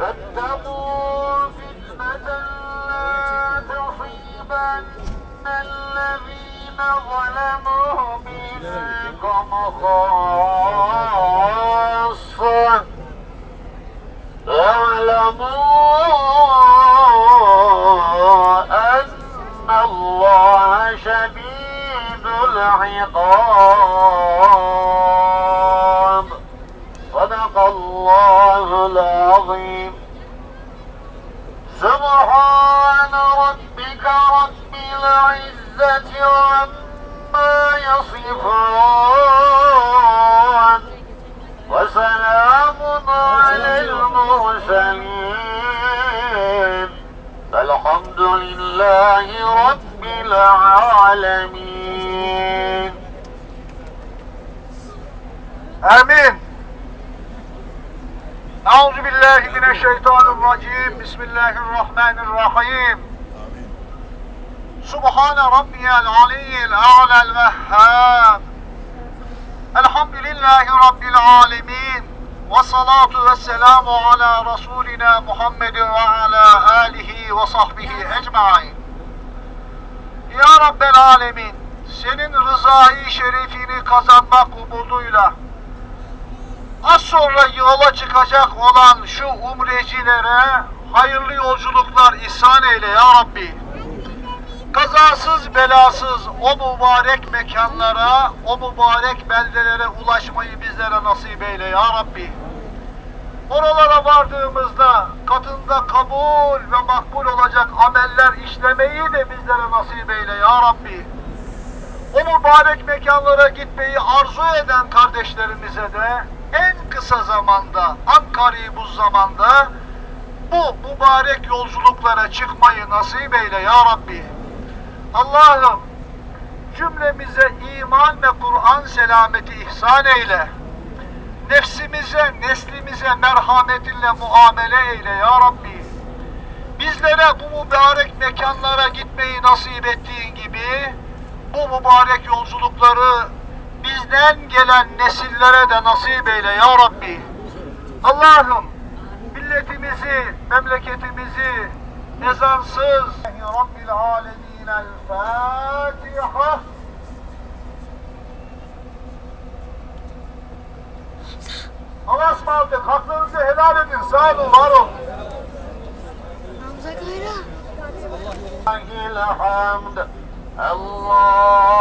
فاتقوا فتنة لا تصيبن الذين ظلموا خاصة. أن الله شديد العقاب. صدق الله العظيم. سبحان ربك رب العزة عما يصفون. وسلام على المرسلين. الحمد لله رب العالمين. آمين. Euzu billahi mineşşeytanirracim. Bismillahirrahmanirrahim. Amin. Subhane rabbiyal aliyyil a'lel vehhab. Elhamdülillahi rabbil alemin. Ve salatu ve selamu ala Resulina Muhammedin ve ala alihi ve sahbihi ecmain. Ya Rabbel alemin, senin rızayı şerifini kazanmak umuduyla, az sonra yola çıkacak olan şu umrecilere hayırlı yolculuklar ihsan eyle ya Rabbi. Kazasız belasız o mübarek mekanlara, o mübarek beldelere ulaşmayı bizlere nasip eyle ya Rabbi. Oralara vardığımızda katında kabul ve makbul olacak ameller işlemeyi de bizlere nasip eyle ya Rabbi. O mübarek mekanlara gitmeyi arzu eden kardeşlerimize de en kısa zamanda, Ankara bu zamanda bu mübarek yolculuklara çıkmayı nasip eyle ya Rabbi. Allah'ım cümlemize iman ve Kur'an selameti ihsan eyle. Nefsimize, neslimize merhametinle muamele eyle ya Rabbi. Bizlere bu mübarek mekanlara gitmeyi nasip ettiğin gibi bu mübarek yolculukları bizden gelen nesillere de nasip eyle ya Rabbi. Allah'ım milletimizi, memleketimizi ezansız Rabbil alemin el Fatiha Havas mı aldık? Haklarınızı helal edin. Sağ olun, var olun. Hamza Kayra. Allah'ın hamd. Allah.